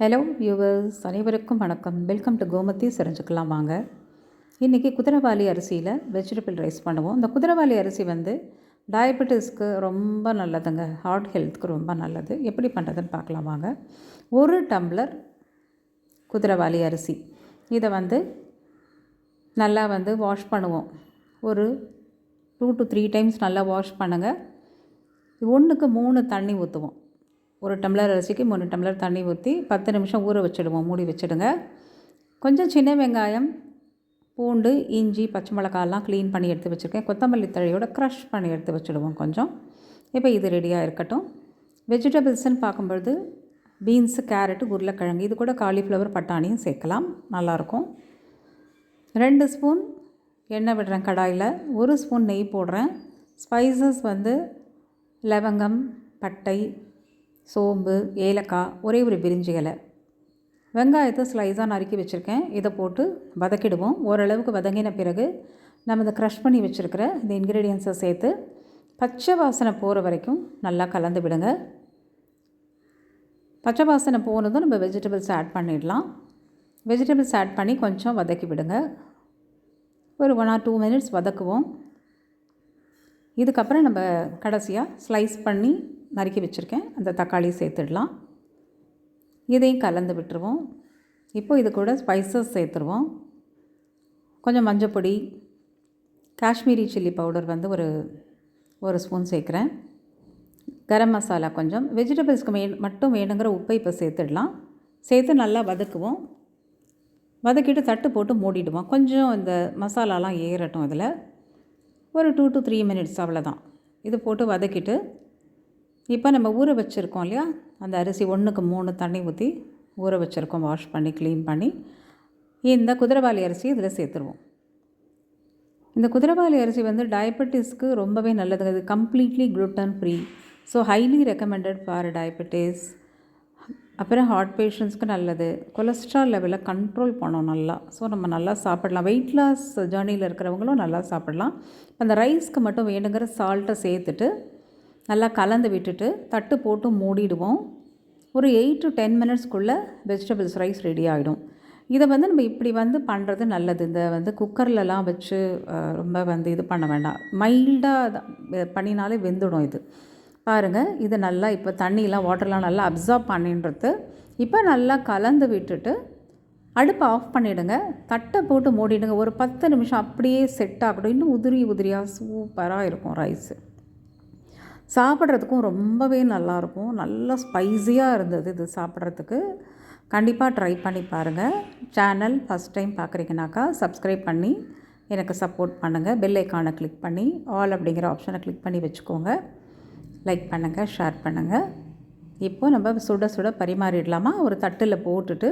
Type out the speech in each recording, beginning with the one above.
Hello viewers அனைவருக்கும் வணக்கம். Welcome to Gomathi. செரிஞ்சுக்கலாம் வாங்க. இன்றைக்கி குதிரவாளி அரிசியில் வெஜிடபிள் ரைஸ் பண்ணுவோம். இந்த குதிரவாளி அரிசி வந்து டயபெட்டிஸ்க்கு ரொம்ப நல்லதுங்க. ஹார்ட் ஹெல்த்துக்கு ரொம்ப நல்லது. எப்படி பண்ணுறதுன்னு பார்க்கலாம் வாங்க. ஒரு டம்ளர் குதிரவாளி அரிசி. இதை வந்து நல்லா வந்து வாஷ் பண்ணுவோம். ஒரு டூ டு த்ரீ டைம்ஸ் நல்லா வாஷ் பண்ணுங்கள் ஒன்றுக்கு மூணு தண்ணி ஊற்றுவோம் ஒரு டம்ளர் அரிசிக்கு மூணு டம்ளர் தண்ணி ஊற்றி பத்து நிமிஷம் ஊற வச்சுடுவோம். மூடி வச்சுடுங்க. கொஞ்சம் சின்ன வெங்காயம் பூண்டு இஞ்சி பச்சை மிளகாலாம் க்ளீன் பண்ணி எடுத்து வச்சுருக்கேன். கொத்தமல்லி தழையோட க்ரஷ் பண்ணி எடுத்து வச்சுடுவோம் கொஞ்சம். இப்போ இது ரெடியாக இருக்கட்டும். வெஜிடபிள்ஸ்ன்னு பார்க்கும்பொழுது பீன்ஸு கேரட்டு உருளைக்கிழங்கு இது கூட காலிஃப்ளவர் பட்டாணியும் சேர்க்கலாம். நல்லாயிருக்கும். ரெண்டு ஸ்பூன் எண்ணெய் விடுறேன் கடாயில். ஒரு ஸ்பூன் நெய் போடுறேன். ஸ்பைசஸ் வந்து லவங்கம் பட்டை சோம்பு ஏலக்காய் ஒரே ஒரு பிரிஞ்சி இலை. வெங்காயத்தை ஸ்லைஸாக நறுக்கி வச்சுருக்கேன். இதை போட்டு வதக்கிடுவோம். ஓரளவுக்கு வதங்கின பிறகு நம்ம இதை க்ரஷ் பண்ணி வச்சுருக்கிற இந்த இன்க்ரீடியன்ஸை சேர்த்து பச்சை வாசனை போகிற வரைக்கும் நல்லா கலந்து விடுங்க. பச்சை வாசனை போனதும் நம்ம வெஜிடபிள்ஸ் ஆட் பண்ணிடலாம். வெஜிடபிள்ஸ் ஆட் பண்ணி கொஞ்சம் வதக்கி விடுங்க. ஒரு ஒன் ஆர் டூ மினிட்ஸ் வதக்குவோம். இதுக்கப்புறம் நம்ம கடைசியாக ஸ்லைஸ் பண்ணி நறுக்கி வச்சுருக்கேன். அந்த தக்காளி சேர்த்துடலாம். இதையும் கலந்து விட்டுருவோம். இப்போது இது கூட ஸ்பைசஸ் சேர்த்துருவோம். கொஞ்சம் மஞ்சப்பொடி காஷ்மீரி சில்லி பவுடர் வந்து ஒரு ஒரு ஸ்பூன் சேர்க்குறேன். கரம் மசாலா கொஞ்சம். வெஜிடபிள்ஸ்க்கு மே மட்டும் வேணுங்கிற உப்பை இப்போ சேர்த்துடலாம். சேர்த்து நல்லா வதக்குவோம். வதக்கிட்டு தட்டு போட்டு மூடிடுவோம். கொஞ்சம் இந்த மசாலாலாம் ஏறட்டும் இதில். ஒரு டூ டு த்ரீ மினிட்ஸ் அவ்வளோதான். இது போட்டு வதக்கிட்டு இப்போ நம்ம ஊற வச்சுருக்கோம் இல்லையா? அந்த அரிசி ஒன்றுக்கு மூணு தண்ணி ஊற்றி ஊற வச்சுருக்கோம். வாஷ் பண்ணி க்ளீன் பண்ணி. இந்த குதிரைவாலி அரிசி இதில் சேர்த்துருவோம். இந்த குதிரைவாலி அரிசி வந்து டயபெட்டிஸ்க்கு ரொம்பவே நல்லது. அது completely gluten free so highly recommended for diabetes அப்புறம் ஹார்ட் பேஷண்ட்ஸ்க்கு நல்லது. கொலஸ்ட்ரால் லெவலை கண்ட்ரோல் பண்ணோம் நல்லா. ஸோ நம்ம நல்லா சாப்பிடலாம். வெயிட் லாஸ் ஜேர்னியில் இருக்கிறவங்களும் நல்லா சாப்பிடலாம். அந்த ரைஸ்க்கு மட்டும் வேணுங்கிற சால்ட்டை சேர்த்துட்டு நல்லா கலந்து விட்டுட்டு தட்டு போட்டு மூடிடுவோம். ஒரு எயிட் டு டென் மினிட்ஸ்க்குள்ளே வெஜிடபிள்ஸ் ரைஸ் ரெடி ஆகிடும் இதை வந்து நம்ம இப்படி வந்து பண்ணுறது நல்லது. இந்த வந்து குக்கர்லலாம் வச்சு ரொம்ப வந்து இது பண்ண வேண்டாம். மைல்டாக பண்ணினாலே வெந்துடும் இது. பாருங்கள் இது நல்லா இப்போ தண்ணியெலாம் வாட்டர்லாம் நல்லா அப்சார்ப் பண்ணின்றது. இப்போ நல்லா கலந்து விட்டுட்டு அடுப்பை ஆஃப் பண்ணிவிடுங்க தட்டை போட்டு மூடிடுங்க. ஒரு பத்து நிமிஷம் அப்படியே செட் ஆகட்டும். இன்னும் உதிரி உதிரியாக சூப்பராக இருக்கும் ரைஸு சாப்பிட்றதுக்கும் ரொம்பவே நல்லாயிருக்கும். நல்லா ஸ்பைஸியாக இருந்தது இது சாப்பிட்றதுக்கு. கண்டிப்பாக ட்ரை பண்ணி பாருங்கள் சேனல் ஃபஸ்ட் டைம் பார்க்குறீங்கனாக்கா சப்ஸ்கிரைப் பண்ணி எனக்கு சப்போர்ட் பண்ணுங்கள் பெல் ஐக்கானை கிளிக் பண்ணி ஆல் அப்படிங்கிற ஆப்ஷனை கிளிக் பண்ணி வச்சுக்கோங்க. லைக் பண்ணுங்கள் ஷேர் பண்ணுங்கள் இப்போது நம்ம சுட சுட பரிமாறிடலாமா? ஒரு தட்டில் போட்டுட்டு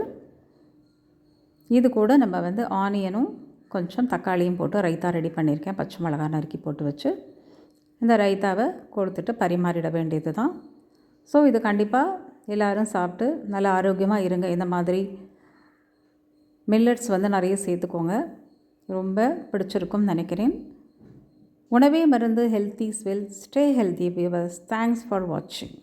இது கூட நம்ம வந்து ஆனியனும் கொஞ்சம் தக்காளியும் போட்டு ரைத்தா ரெடி பண்ணியிருக்கேன். பச்சை மிளகா நறுக்கி போட்டு வச்சு. இந்த ரைத்தாவை கொடுத்துட்டு பரிமாறிட வேண்டியது தான் ஸோ இது கண்டிப்பாக எல்லோரும் சாப்பிட்டு நல்லா ஆரோக்கியமாக இருங்க. இந்த மாதிரி மில்லட்ஸ் வந்து நிறைய சேர்த்துக்கோங்க. ரொம்ப பிடிச்சிருக்கும்னு நினைக்கிறேன். உணவே மருந்து healthy as well stay healthy viewers thanks for வாட்சிங்